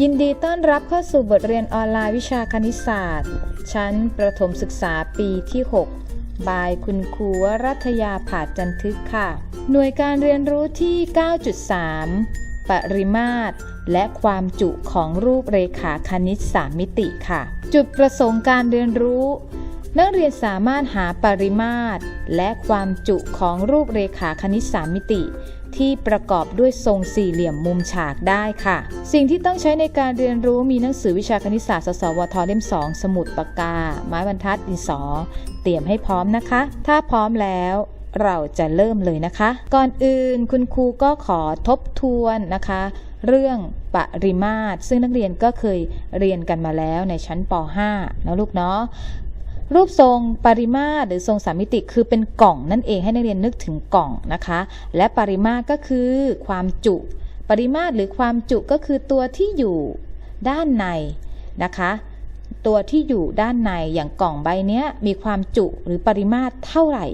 ยินดีต้อนรับเข้าสู่บทเรียนออนไลน์วิชาคณิตศาสตร์ ชั้นประถมศึกษาปีที่ 6 บายคุณครูวรัตยาผาจันทึกค่ะ หน่วยการเรียนรู้ที่ 9.3 ปริมาตร และความจุของรูปเรขาคณิตสามมิติค่ะ จุดประสงค์การเรียนรู้ นักเรียนสามารถหาปริมาตร และความจุของรูปเรขาคณิตสามมิติ ที่ประกอบด้วยทรงสี่เหลี่ยมมุมฉากได้ค่ะ สิ่งที่ต้องใช้ในการเรียนรู้มีหนังสือวิชาคณิตศาสตร์ สสวทเล่ม 2 สมุดปากกา ไม้บรรทัดดินสอ เตรียมให้พร้อมนะคะ ถ้าพร้อมแล้วเราจะเริ่มเลยนะคะ ก่อนอื่นคุณครูก็ขอทบทวนนะคะ เรื่องปริมาตรซึ่งนักเรียนก็เคยเรียนกันมาแล้วในชั้นป .5 นะลูกเนาะ รูปทรงปริมาตรหรือทรงสามมิติคือเป็นกล่องนั่นเองให้นักเรียนนึกถึงกล่องนะคะ และปริมาตรก็คือความจุ ปริมาตรหรือความจุก็คือตัวที่อยู่ด้านในนะคะ ตัวที่อยู่ด้านในอย่างกล่องใบเนี้ยมีความจุหรือปริมาตรเท่าไหร่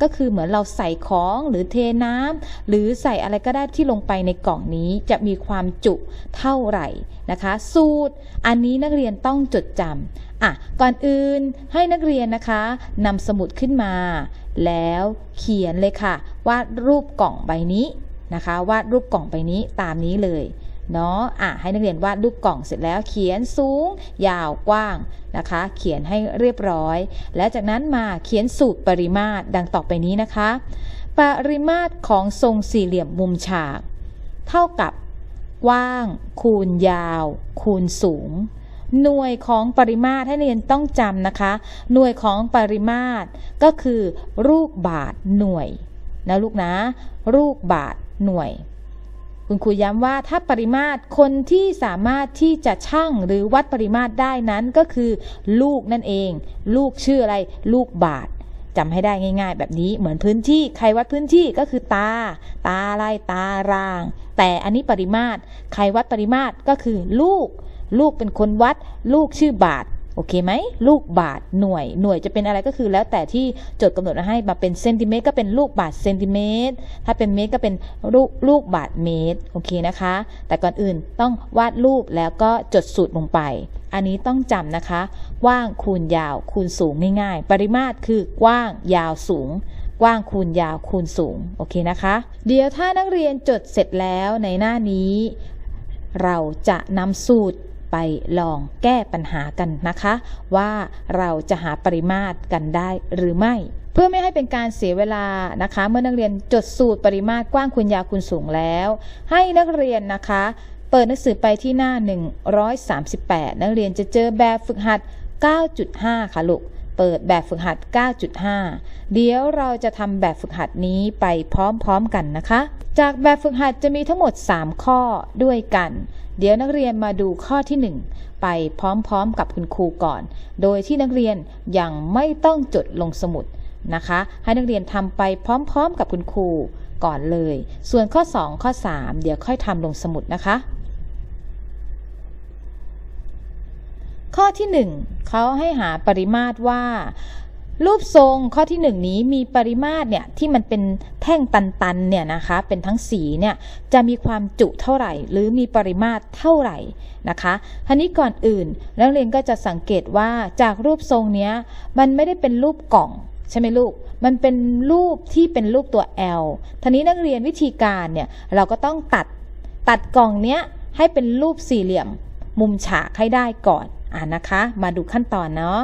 ก็คือเหมือนเราใส่ของหรือเทน้ำหรือใส่อะไรก็ได้ที่ลงไปในกล่องนี้จะมีความจุเท่าไหร่นะคะ สูตร อันนี้นักเรียนต้องจดจำอะก่อนอื่นให้นักเรียนนะคะนำสมุดขึ้นมา แล้วเขียนเลยค่ะวาดรูปกล่องใบนี้นะคะวาดรูปกล่องใบนี้ตามนี้เลย เนาะอะให้นักเรียนวาดรูปกล่องเสร็จแล้ว เขียนสูง ยาวกว้างนะคะ เขียนให้เรียบร้อย และจากนั้นมาเขียนสูตรปริมาตรดังต่อไปนี้นะคะ ปริมาตรของทรงสี่เหลี่ยมมุมฉาก เท่ากับกว้าง คูณยาว คูณสูง หน่วยของปริมาตรให้นักเรียนต้องจำนะคะ หน่วยของปริมาตรก็คือลูกบาทหน่วยนะลูกนะลูกบาทหน่วย คุณครูย้ำว่าถ้าปริมาตรคนที่สามารถที่จะชั่งหรือวัดปริมาตรได้นั้นก็คือ ลูกนั่นเอง ลูกชื่ออะไร ลูกบาทจำให้ได้ง่าย ๆ แบบนี้เหมือนพื้นที่ใครวัดพื้นที่ก็คือตา ตาอะไรตาราง แต่อันนี้ปริมาตรใครวัดปริมาตรก็คือลูก ลูกเป็นคนวัด ลูกชื่อบาท โอเคไหมลูกบาทหน่วยหน่วยจะเป็นอะไรก็คือ แล้วแต่ที่โจทย์กำหนดมาให้มาเป็นเซนติเมตรก็เป็นลูกบาทเซนติเมตร ถ้าเป็นเมตรก็เป็นลูกลูกบาทเมตรโอเคนะคะ แต่ก่อนอื่นต้องวาดรูปแล้วก็จดสูตรลงไป อันนี้ต้องจำนะคะ กว้างคูณยาวคูณสูงง่ายๆ ปริมาตรคือกว้างยาวสูงกว้างคูณยาวคูณสูงโอเคนะคะ เดี๋ยวถ้านักเรียนจดเสร็จแล้วในหน้านี้ เราจะนำสูตร ไปลองแก้ปัญหากันนะคะ ว่าเราจะหาปริมาตรกันได้หรือไม่ เพื่อไม่ให้เป็นการเสียเวลานะคะ เมื่อนักเรียนจดสูตรปริมาตรกว้างคูณยาวคูณสูงแล้ว ให้นักเรียนนะคะ เปิดหนังสือไปที่หน้า 138 นักเรียนจะเจอแบบฝึกหัด 9.5 ค่ะลูกเปิดแบบฝึกหัด 9.5 เดี๋ยวเราจะทำแบบฝึกหัดนี้ไปพร้อมๆกันนะคะ จากแบบฝึกหัดจะมีทั้งหมด 3 ข้อด้วยกัน เดี๋ยวนักเรียนมาดูข้อที่ 1 ไปพร้อมๆกับคุณครูก่อน โดยที่นักเรียนยังไม่ต้องจดลงสมุดนะคะ ให้นักเรียนทำไปพร้อมๆกับคุณครูก่อนเลย ส่วนข้อ 2 ข้อ 3 เดี๋ยวค่อยทำลงสมุดนะคะ ข้อที่ 1เขาให้หาปริมาตรว่า รูปทรงข้อที่ 1 นี้มีปริมาตรเนี่ยที่มันเป็นแท่งตันๆเนี่ยนะคะเป็นทั้งสีเนี่ยจะมีความจุเท่าไหร่ หรือมีปริมาตรเท่าไหร่นะคะทีนี้ก่อนอื่นนักเรียนก็จะสังเกตว่าจากรูปทรงเนี้ยมันไม่ได้เป็นรูปกล่องใช่ไหมลูก มันเป็นรูปที่เป็นรูปตัว L ทีนี้นักเรียนวิธีการเนี่ยเราก็ต้องตัดตัดกล่องเนี้ยให้เป็นรูปสี่เหลี่ยมมุมฉากให้ได้ก่อนอ่านะคะ มาดูขั้นตอนเนาะ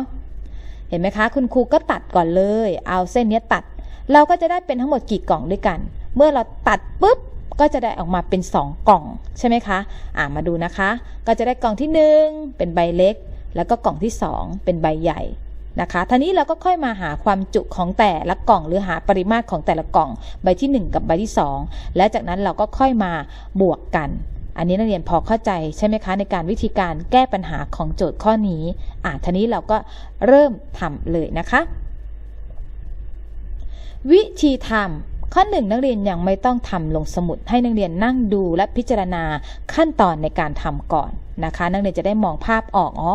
เห็นไหมคะ คุณครูก็ตัดก่อนเลย เอาเส้นนี้ตัด เราก็จะได้เป็นทั้งหมดกี่กล่องด้วยกัน เมื่อเราตัดปุ๊บก็จะได้ออกมาเป็น 2 กล่องใช่ไหมคะ อ่ามาดูนะคะ ก็จะได้กล่องที่ 1 เป็นใบเล็ก แล้วก็กล่องที่ 2 เป็นใบใหญ่นะคะทีนี้เราก็ค่อยมาหาความจุของแต่ละกล่อง หรือหาปริมาตรของแต่ละกล่องใบที่ 1 กับใบที่ 2 และจากนั้นเราก็ค่อยมาบวกกัน อันนี้นักเรียนพอเข้าใจใช่ไหมคะในการวิธีการแก้ปัญหาของโจทย์ข้อนี้อะทีนี้เราก็เริ่มทำเลยนะคะ วิธีทำข้อหนึ่งนักเรียนยังไม่ต้องทำลงสมุดให้นักเรียนนั่งดูและพิจารณาขั้นตอนในการทำก่อนนะคะ นักเรียนจะได้มองภาพออกอ๋อ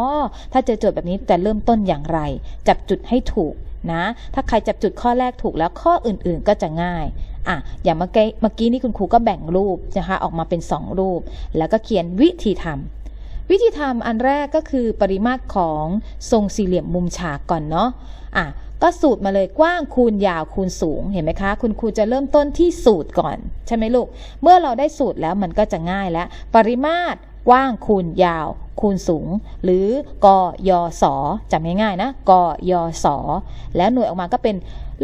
ถ้าเจอโจทย์แบบนี้จะเริ่มต้นอย่างไร จับจุดให้ถูก นะ ถ้าใครจับจุดข้อแรกถูกแล้วข้ออื่นๆก็จะง่ายอะอย่างเมื่อกี้เมื่อกี้นี่คุณครูก็แบ่งรูปนะคะออกมาเป็น 2 รูป แล้วก็เขียนวิธีทำวิธีทำอันแรกก็คือปริมาตรของทรงสี่เหลี่ยมมุมฉากก่อนเนาะอะก็สูตรมาเลยกว้างคูณยาวคูณสูงเห็นไหมคะ คุณครูจะเริ่มต้นที่สูตรก่อน ใช่ไหมลูก เมื่อเราได้สูตรแล้วมันก็จะง่ายแล้ว ปริมาตรกว้างคูณยาว คูณสูง หรือกยศจำง่ายๆนะกยศแล้วหน่วยออกมาก็เป็น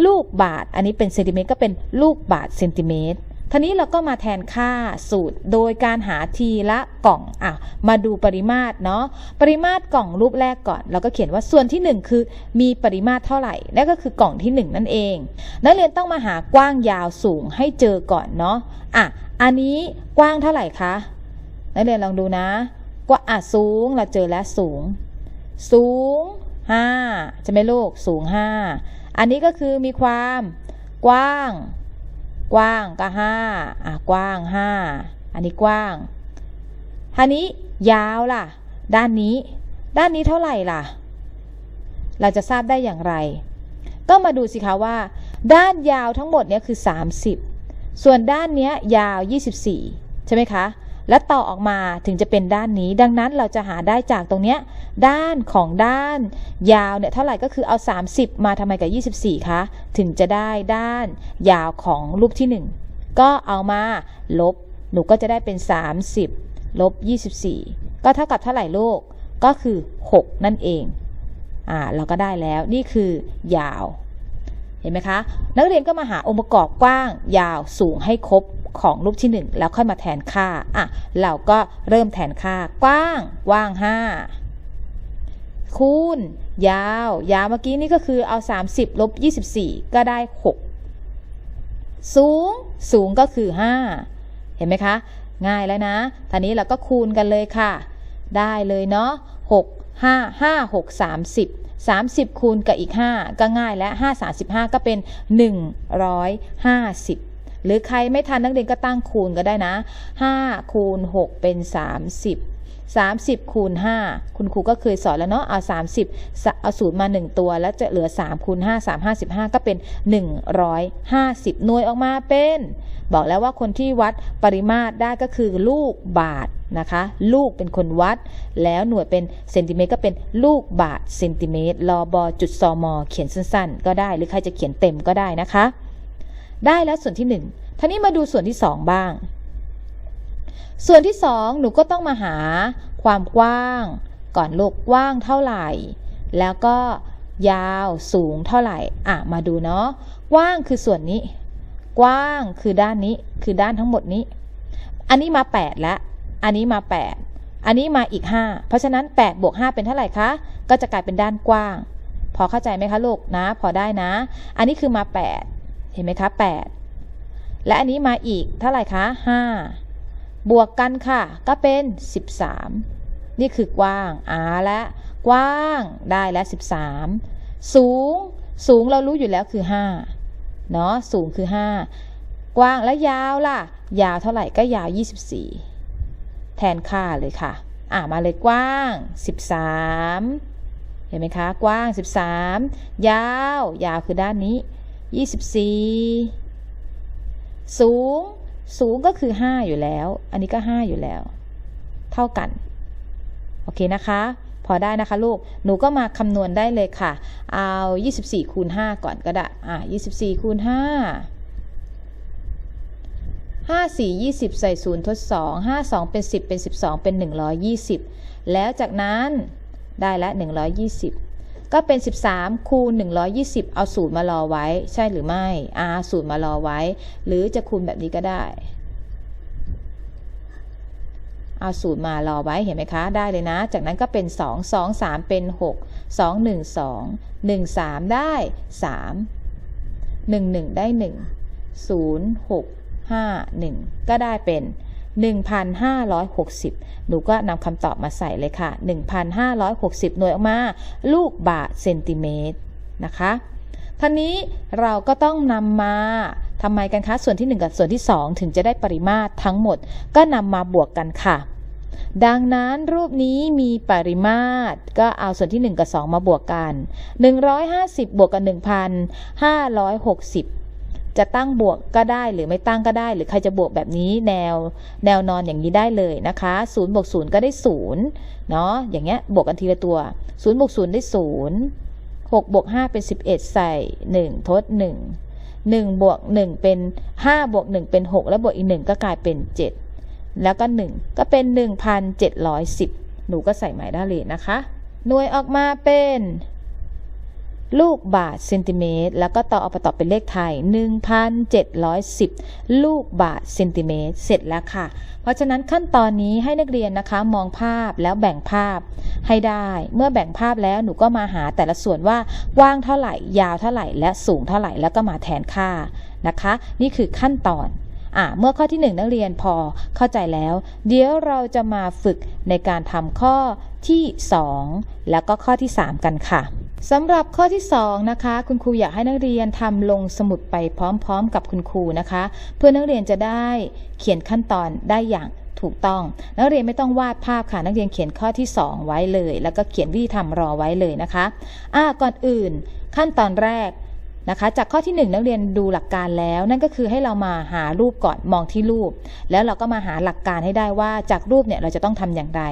ลูกบาท อันนี้เป็นเซนติเมตรก็เป็นลูกบาทเซนติเมตรทีนี้เราก็มาแทนค่าสูตรโดยการหาทีละกล่องอะมาดูปริมาตรเนาะปริมาตรกล่องรูปแรกก่อน เราก็เขียนว่าส่วนที่ 1 คือมีปริมาตรเท่าไหร่นั่นก็คือกล่องที่ 1 นั่นเอง นักเรียนต้องมาหากว้างยาวสูงให้เจอก่อนเนาะอะอันนี้กว้างเท่าไหร่คะนักเรียนลองดูนะ กว่าอะสูงเราเจอแล้วสูง สูง5ใช่ไหมลูกสูง5อันนี้ก็คือมีความกว้าง กว้างก็ห้าอะกว้างห้าอันนี้กว้างท่านี้ยาวล่ะ ด้านนี้ ด้านนี้เท่าไหร่ล่ะ เราจะทราบได้อย่างไร ก็มาดูสิคะว่า ด้านยาวทั้งหมดเนี้ยคือ 30 ส่วนด้านเนี้ยยาว 24 ใช่ไหมคะ และต่อออกมาถึงจะเป็นด้านนี้ ดังนั้นเราจะหาได้จากตรงเนี้ยด้านของด้านยาวเนี่ยเท่าไหร่ก็คือเอา 30 มาทำไมกับ 24คะถึงจะได้ด้านยาวของรูปที่ 1 ก็เอามาลบ หนูก็จะได้เป็น 30ลบ24 ก็เท่ากับเท่าไหร่ลูกก็คือ 6 นั่นเองอ่าเราก็ได้แล้วนี่คือยาวเห็นไหมคะ นักเรียนก็มาหาองค์ประกอบกว้าง ยาวสูงให้ครบ ของรูปที่ 1 แล้วค่อยมาแทนค่าอะเราก็เริ่มแทนค่ากว้างกว้าง 5 คูณ ยาว ยาวเมื่อกี้นี่ก็คือเอา 30ลบ24 ก็ได้ 6 สูงสูงก็คือ 5 เห็นไหมคะ ง่ายแล้วนะตอนนี้เราก็คูณกันเลยค่ะ ได้เลยเนาะ6 5 5 6 30 30 คูณกับอีก 5 ก็ง่ายแล้ว5 35 ก็เป็น 150 หรือใครไม่ทันนักเรียนก็ตั้งคูณก็ได้นะ5คูณ6เป็น 30 30คูณ5คุณครูก็เคยสอนแล้วเนาะเอา30 เอาศูนย์มา 1 ตัว แล้วจะเหลือ 3คูณ5 3 55 ก็เป็น 150 หน่วยออกมาเป็น บอกแล้วว่าคนที่วัดปริมาตรได้ก็คือลูกบาทนะคะ ลูกเป็นคนวัด แล้วหน่วยเป็นเซนติเมตรก็เป็นลูกบาทเซนติเมตรลอบอจุดซอมอเขียนสั้นๆ ก็ได้หรือใครจะเขียนเต็มก็ได้นะคะ ได้แล้วส่วนที่ 1ท่านี้มาดูส่วนที่ 2 บ้าง ส่วนที่สองหนูก็ต้องมาหาความกว้าง ก่อนลูกกว้างเท่าไหร่ แล้วก็ยาวสูงเท่าไหร่ อะ มาดูเนาะ กว้างคือส่วนนี้ กว้างคือด้านนี้ คือด้านทั้งหมดนี้ อันนี้มา 8 แล้ว อันนี้มา 8 อันนี้มาอีก 5 เพราะฉะนั้น8บวก5เป็นเท่าไหร่คะ ก็จะกลายเป็นด้านกว้าง พอเข้าใจไหมคะลูกนะ พอได้นะ อันนี้คือมา8เห็นไหมคะ 8 และอันนี้มาอีกเท่าไหร่คะ 5 บวกกันค่ะ ก็เป็น 13 นี่คือกว้างอาและกว้างได้แล้ว13 สูง สูงเรารู้อยู่แล้วคือ 5 เนาะสูงคือ 5 กว้างและยาวล่ะ ยาวเท่าไหร่ก็ยาว 24 แทนค่าเลยค่ะ อ่ามาเลยกว้าง 13เห็นไหมคะ กว้าง 13 ยาว ยาวคือด้านนี้ 24 สูง สูงก็คือ 5 อยู่แล้ว อันนี้ก็ 5 อยู่แล้ว เท่ากัน โอเคนะคะ พอได้นะคะลูก หนูก็มาคำนวณได้เลยค่ะ เอา 24 คูณ 5 ก่อนก็ได้ อะ 24 คูณ 5 5 4 20 ใส่0ทด 2 5 2 เป็น 10 เป็น 12 เป็น 120 แล้วจากนั้นได้ล้ว120 ก็เป็น 13 คูณ 120 เอาศูนย์มารอไว้ ใช่หรือไม่อาศูนย์มารอไว้ หรือจะคูณแบบนี้ก็ได้ เอาศูนย์มารอไว้เห็นไหมคะ ได้เลยนะ จากนั้นก็เป็น 2 2 3 เป็น 6 2 1 2 1 3 ได้ 3 1 1 ได้ 1 0 6 5 1 ก็ได้เป็น 1,560 หนูก็นำคำตอบมาใส่เลยค่ะ 1,560 หน่วยออกมา ลูกบาทเซนติเมตรนะคะท่านี้เราก็ต้องนำมาทำไมกันคะ ส่วนที่ 1 กับส่วนที่ 2 ถึงจะได้ปริมาตรทั้งหมด ก็นำมาบวกกันค่ะ ดังนั้นรูปนี้มีปริมาตร ก็เอาส่วนที่ 1 กับ 2 มาบวกกัน 150 บวกกับ 1,560 จะตั้งบวกก็ได้หรือไม่ตั้งก็ได้ หรือใครจะบวกแบบนี้แนวแนวนอนอย่างนี้ได้เลยนะคะ0บวก0ก็ได้0เนาะอย่างเงี้ยบวกกันทีละตัว0บวก0ได้0 6บวก5เป็น11ใส่1ทด1 1บวก1เป็น5บวก1เป็น6แล้วบวกอีก1ก็กลายเป็น7แล้วก็1ก็เป็น1,710หนูก็ใส่หมายได้เลยนะคะ หน่วยออกมาเป็น ลูกบาทเซนติเมตร แล้วก็ต่อเอาไปต่อเป็นเลขไทย 1,710 ลูกบาทเซนติเมตร เสร็จแล้วค่ะ เพราะฉะนั้นขั้นตอนนี้ให้นักเรียนนะคะมองภาพแล้วแบ่งภาพให้ได้ เมื่อแบ่งภาพแล้วหนูก็มาหาแต่ละส่วนว่ากว้างเท่าไหร่ ยาวเท่าไหร่ และสูงเท่าไหร่ แล้วก็มาแทนค่านะคะ นี่คือขั้นตอนอะเมื่อข้อที่ 1 นักเรียนพอเข้าใจแล้ว เดี๋ยวเราจะมาฝึกในการทำข้อที่ 2 แล้วก็ข้อที่ 3 กันค่ะ สำหรับข้อที่2นะคะคุณครูอยากให้นักเรียนทำลงสมุดไปพร้อมๆ กับคุณครูนะคะ เพื่อนักเรียนจะได้เขียนขั้นตอนได้อย่างถูกต้อง นักเรียนไม่ต้องวาดภาพค่ะ นักเรียนเขียนข้อที่ 2 ไว้เลย แล้วก็เขียนวิธีทำรอไว้เลยนะคะอ่าก่อนอื่น ขั้นตอนแรกนะคะ จากข้อที่ 1 นักเรียนดูหลักการแล้ว นั่นก็คือให้เรามาหารูปก่อนมองที่รูป แล้วเราก็มาหาหลักการให้ได้ว่าจากรูปเนี่ยเราจะต้องทำอย่างไร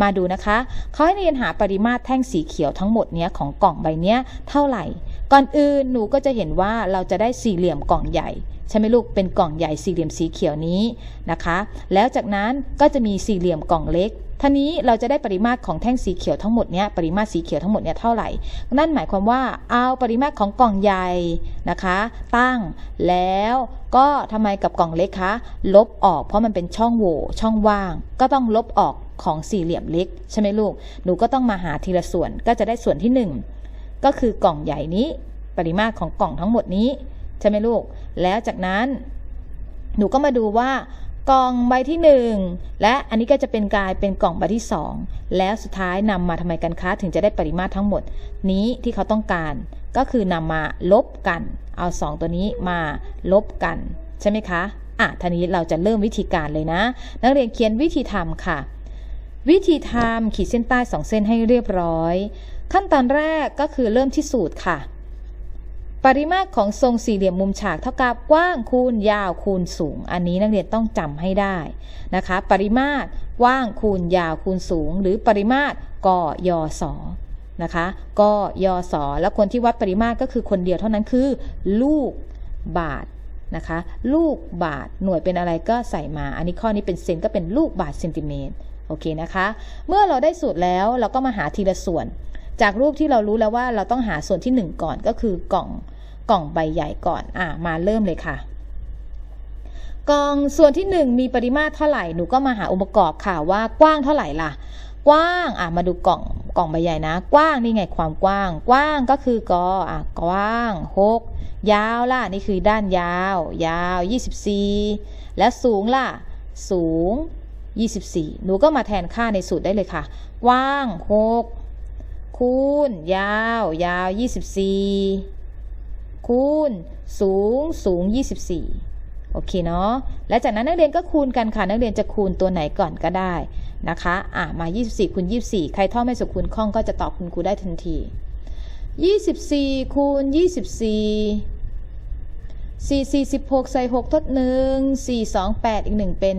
มาดูนะคะเขาให้นักเรียนหาปริมาตรแท่งสีเขียวทั้งหมดเนี้ยของกล่องใบเนี้ยเท่าไหร่ ก่อนอื่นหนูก็จะเห็นว่าเราจะได้สี่เหลี่ยมกล่องใหญ่ใช่ไหมลูกเป็นกล่องใหญ่สี่เหลี่ยมสีเขียวนี้นะคะ แล้วจากนั้นก็จะมีสี่เหลี่ยมกล่องเล็กท่านี้เราจะได้ปริมาตรของแท่งสีเขียวทั้งหมดเนี้ยปริมาตรสีเขียวทั้งหมดเนี้ยเท่าไหร่ นั่นหมายความว่าเอาปริมาตรของกล่องใหญ่นะคะ ตั้งแล้วก็ทำไมกับกล่องเล็กคะลบออกเพราะมันเป็นช่องโหว่ช่องว่าง ก็ต้องลบออก ของสี่เหลี่ยมเล็กใช่ไหมลูก หนูก็ต้องมาหาทีละส่วนก็จะได้ส่วนที่หนึ่งก็คือกล่องใหญ่นี้ ปริมาตรของกล่องทั้งหมดนี้ใช่ไหมลูก แล้วจากนั้น หนูก็มาดูว่ากล่องใบที่ 1 และอันนี้ก็จะเป็นกลายเป็นกล่องใบที่ 2 แล้วสุดท้ายนำมาทำไมกันคะถึงจะได้ปริมาตรทั้งหมด นี้ที่เขาต้องการก็คือนำมาลบกัน เอา 2 ตัวนี้มาลบกัน ใช่ไหมคะอะทีนี้เราจะเริ่มวิธีการเลยนะ นักเรียนเขียนวิธีทำค่ะ วิธีทำขีดเส้นใต้2เส้นให้เรียบร้อย ขั้นตอนแรกก็คือเริ่มที่สูตรค่ะ ปริมาตรของทรงสี่เหลี่ยมมุมฉากเท่ากับกว้างคูณยาวคูณสูง อันนี้นักเรียนต้องจำให้ได้นะคะ ปริมาตรกว้างคูณยาวคูณสูง หรือปริมาตรกยศนะคะกยศแล้วคนที่วัดปริมาตรก็คือคนเดียวเท่านั้นคือ ลูกบาทนะคะ ลูกบาทหน่วยเป็นอะไรก็ใส่มา อันนี้ข้อนี้เป็นเซนก็เป็นลูกบาทเซนติเมตร โอเคนะคะ เมื่อเราได้สูตรแล้วเราก็มาหาทีละส่วน จากรูปที่เรารู้แล้วว่าเราต้องหาส่วนที่ 1 ก่อนก็คือกล่องกล่องใบใหญ่ก่อนอะมาเริ่มเลยค่ะ กล่องส่วนที่ 1 มีปริมาตรเท่าไหร่หนูก็มาหาองค์ประกอบค่ะว่ากว้างเท่าไหร่ล่ะ กว้างอะมาดูกล่องกล่องใบใหญ่นะ กว้างนี่ไงความกว้าง กว้างก็คือกออะกว้าง6ยาวล่ะนี่คือด้านยาว ยาว 24 แล้วสูงล่ะ สูง 24 หนูก็มาแทนค่าในสูตรได้เลยค่ะ กว้าง 6 คูณ ยาว ยาว 24 คูณ สูง สูง 24 โอเคเนาะ และจากนั้นนักเรียนก็คูณกันค่ะ นักเรียนจะคูณตัวไหนก่อนก็ได้นะคะ อะ มา 24คูณ24 ใครท่องไม่สุขคูณคล่องก็จะตอบคุณครูได้ทันที 24คูณ24 4 4 16 ใส่ 6 ทด 1 4 2 8 อีก 1 เป็น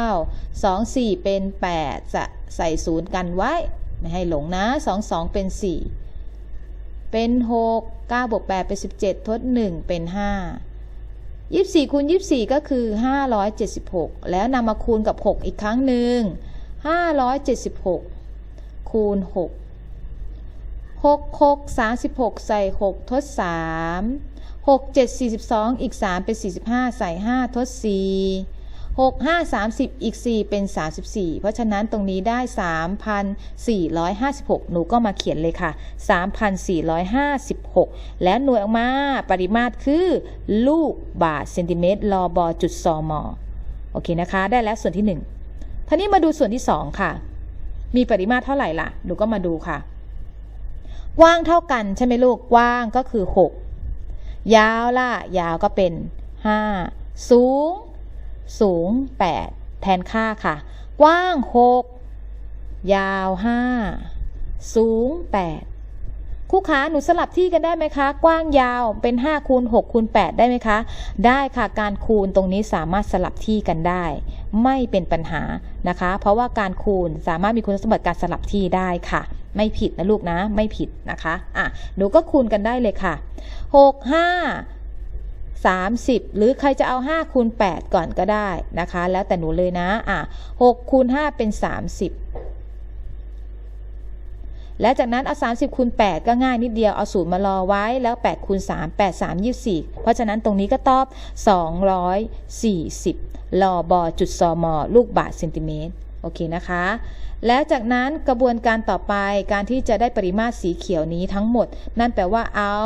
9 2 4 เป็น 8 จะใส่ศูนย์กันไว้ ไม่ให้หลงนะ 2 2 เป็น 4 เป็น 6 9บวก8เป็น 17 ทด 1 เป็น 5 24คูณ24 ก็คือ 576 แล้วนำมาคูณกับ 6 อีกครั้งหนึ่ง576 คูณ 6 6 6 36ใส่6ทด3 6 7 42อีก3เป็น45ใส่5ทด4 6 5 30อีก4เป็น34เพราะฉะนั้นตรงนี้ได้3,456หนูก็มาเขียนเลยค่ะ3,456และหน่วยออกมาปริมาตรคือ ลูกบาทเซนติเมตรลอบอจุดซอมอโอเคนะคะ ได้แล้วส่วนที่1ท่านี้มาดูส่วนที่2ค่ะ มีปริมาตรเท่าไหร่ล่ะ หนูก็มาดูค่ะ กว้างเท่ากันใช่ไหมลูกกว้างก็คือ 6 ยาวล่ะ ยาวก็เป็น 5 สูง สูง 8 แทนค่าค่ะ กว้าง 6 ยาว 5 สูง 8 คู่ขาหนูสลับที่กันได้ไหมคะ กว้างยาวเป็น5คูณ6คูณ8ได้ไหมคะ ได้ค่ะการคูณตรงนี้สามารถสลับที่กันได้ ไม่เป็นปัญหานะคะ เพราะว่าการคูณสามารถมีคุณสมบัติการสลับที่ได้ค่ะ ไม่ผิดนะลูกนะ ไม่ผิดนะคะอะหนูก็คูณกันได้เลยค่ะ 6 5 30 หรือใครจะเอา 5 คูณ 8 ก่อนก็ได้นะคะ แล้วแต่หนูเลยนะอะ6คูณ 5 เป็น 30 และจากนั้นเอา 30 คูณ 8 ก็ง่ายนิดเดียวเอาศูนย์มารอไว้แล้ว 8 คูณ 3 8 3 24 เพราะฉะนั้นตรงนี้ก็ตอบ 240 ลอบอจุดซอมอลูกบาทเซนติเมตร โอเคนะคะ แล้วจากนั้นกระบวนการต่อไปการที่จะได้ปริมาตรสีเขียวนี้ทั้งหมด นั่นแปลว่าเอา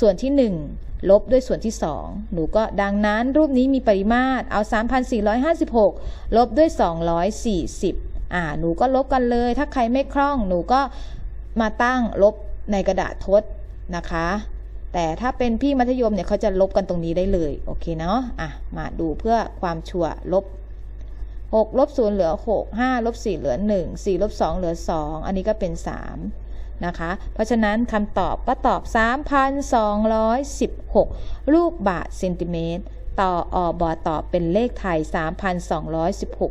ส่วนที่ 1 ลบด้วยส่วนที่ 2 หนูก็ดังนั้นรูปนี้มีปริมาตรเอา 3,456 ลบด้วย 240 อ่า หนูก็ลบกันเลย ถ้าใครไม่คล่อง หนูก็มาตั้งลบในกระดาษทดนะคะ แต่ถ้าเป็นพี่มัธยมเนี่ยเขาจะลบกันตรงนี้ได้เลย โอเคเนาะ อะ มาดูเพื่อความชัวร์ลบ 6ลบ0เหลือ 6 5ลบ4เหลือ 1 4ลบ2เหลือ 2 อันนี้ก็เป็น 3 นะคะ เพราะฉะนั้นคำตอบก็ตอบ 3,216 ลูกบาศก์เซนติเมตร ต่ออบอตอบเป็นเลขไทย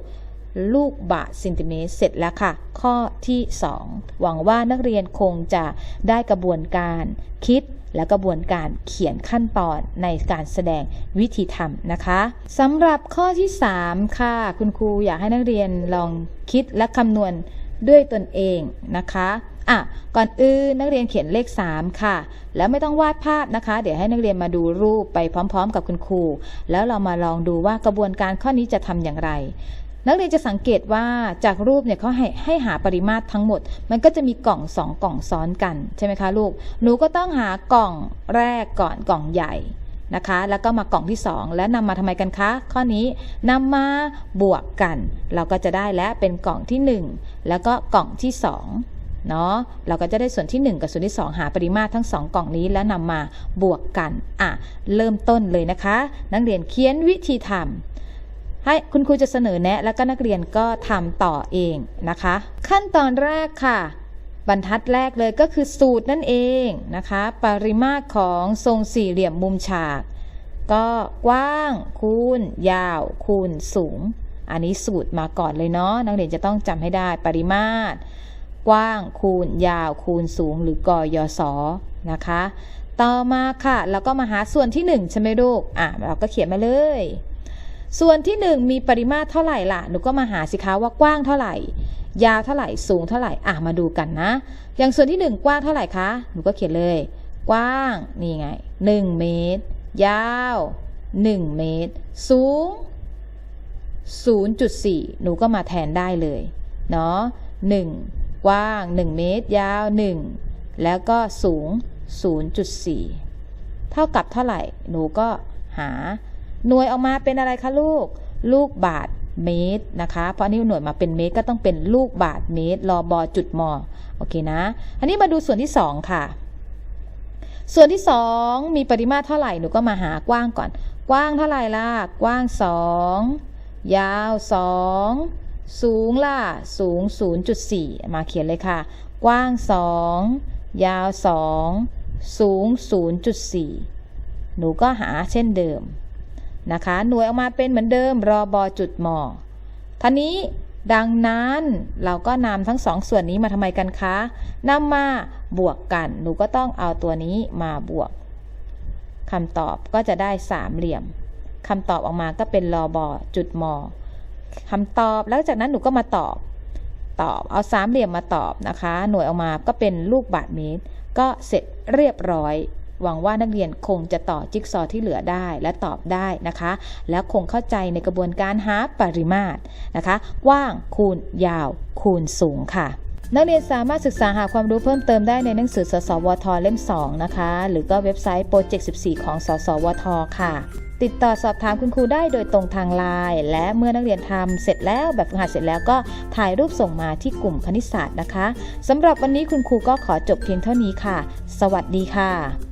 3,216ลูกบาศก์เซนติเมตรเสร็จแล้วค่ะ ข้อที่ 2 หวังว่านักเรียนคงจะได้กระบวนการคิด และกระบวนการเขียนขั้นตอนในการแสดงวิธีทำนะคะสำหรับข้อที่ 3 ค่ะ คุณครูอยากให้นักเรียนลองคิดและคำนวณด้วยตนเองนะคะอะก่อนอื่นนักเรียนเขียนเลข 3 ค่ะ แล้วไม่ต้องวาดภาพนะคะ เดี๋ยวให้นักเรียนมาดูรูปไปพร้อม ๆ กับคุณครู แล้วเรามาลองดูว่ากระบวนการข้อนี้จะทำอย่างไร นักเรียนจะสังเกตว่าจากรูปเนี่ยเขาให้ให้หาปริมาตรทั้งหมด มันก็จะมีกล่องสองกล่องซ้อนกันใช่ไหมคะลูก หนูก็ต้องหากล่องแรกก่อนกล่องใหญ่นะคะ แล้วก็มากล่องที่ 2 แล้วนำมาทำไมกันคะ ข้อนี้นำมาบวกกัน เราก็จะได้แล้วเป็นกล่องที่ 1 แล้วก็กล่องที่2เนาะเราก็จะได้ส่วนที่ 1 กับส่วนที่ 2 หาปริมาตรทั้ง 2 กล่องนี้แล้วนำมาบวกกันอะเริ่มต้นเลยนะคะ นักเรียนเขียนวิธีทำ ให้คุณครูจะเสนอแนะแล้วก็นักเรียนก็ทำต่อเองนะคะ ขั้นตอนแรกค่ะ บรรทัดแรกเลยก็คือสูตรนั่นเองนะคะ ปริมาตรของทรงสี่เหลี่ยมมุมฉาก ก็กว้างคูณ ยาว คูณสูง อันนี้สูตรมาก่อนเลยเนาะนักเรียนจะต้องจำให้ได้ปริมาตร กว้างคูณ ยาว คูณสูง หรือกอยศนะคะ ต่อมาค่ะเราก็มาหาส่วนที่1ใช่ไหมลูกอะเราก็เขียนมาเลย ส่วนที่ 1 มีปริมาตรเท่าไหร่ล่ะ หนูก็มาหาสิคะว่ากว้างเท่าไหร่ ยาวเท่าไหร่ สูงเท่าไหร่ อะ มาดูกันนะ อย่างส่วนที่ 1 กว้างเท่าไหร่คะ หนูก็เขียนเลย กว้าง นี่ไง 1 เมตร ยาว 1 เมตร สูง 0.4 หนูก็มาแทนได้เลย เนาะ1กว้าง 1 เมตร ยาว 1 แล้วก็สูง 0.4 เท่ากับเท่าไหร่ หนูก็หา หน่วยออกมาเป็นอะไรคะลูก ลูกบาทเมตรนะคะ เพราะนนี้หน่วยมาเป็นเมตรก็ต้องเป็นลูกบาทเมตรรอบอจุดมอโอเคนะ อันนี้มาดูส่วนที่2ค่ะ ส่วนที่ 2 มีปริมาตรเท่าไหร่หนูก็มาหากว้างก่อน กว้างเท่าไหร่ล่ะ กว้าง 2 ยาว 2 สูงล่ะ สูง 0.4 มาเขียนเลยค่ะ กว้าง 2 ยาว 2 สูง 0.4 หนูก็หาเช่นเดิม นะคะ หน่วยออกมาเป็นเหมือนเดิมรอบอจุดมอท่านี้ดังนั้นเราก็นำทั้งสองส่วนนี้มาทำไมกันคะนำมาบวกกัน หนูก็ต้องเอาตัวนี้มาบวกคำตอบก็จะได้สามเหลี่ยมคำตอบออกมาก็เป็นรอบอจุดมอคำตอบแล้วจากนั้นหนูก็มาตอบ ตอบเอาสามเหลี่ยมมาตอบนะคะ หน่วยออกมาก็เป็นลูกบาทเมตร ก็เสร็จเรียบร้อย หวังว่านักเรียนคงจะต่อจิ๊กซอที่เหลือได้และตอบได้นะคะ แล้วคงเข้าใจในกระบวนการหาปริมาตรนะคะกว้างคูณยาว คูณสูงค่ะนักเรียนสามารถศึกษาหาความรู้เพิ่มเติมได้ในหนังสือสสวทเล่ม 2 นะคะ หรือก็เว็บไซต์โปรเจกต์14 ของสสวทค่ะ ติดต่อสอบถามคุณครูได้โดยตรงทางไลน์และเมื่อนักเรียนทำเสร็จแล้วแบบฝึกหัดเสร็จแล้วก็ถ่ายรูปส่งมาที่กลุ่มคณิตศาสตร์นะคะสำหรับวันนี้คุณครูก็ขอจบเพียงเท่านี้ค่ะ สวัสดีค่ะ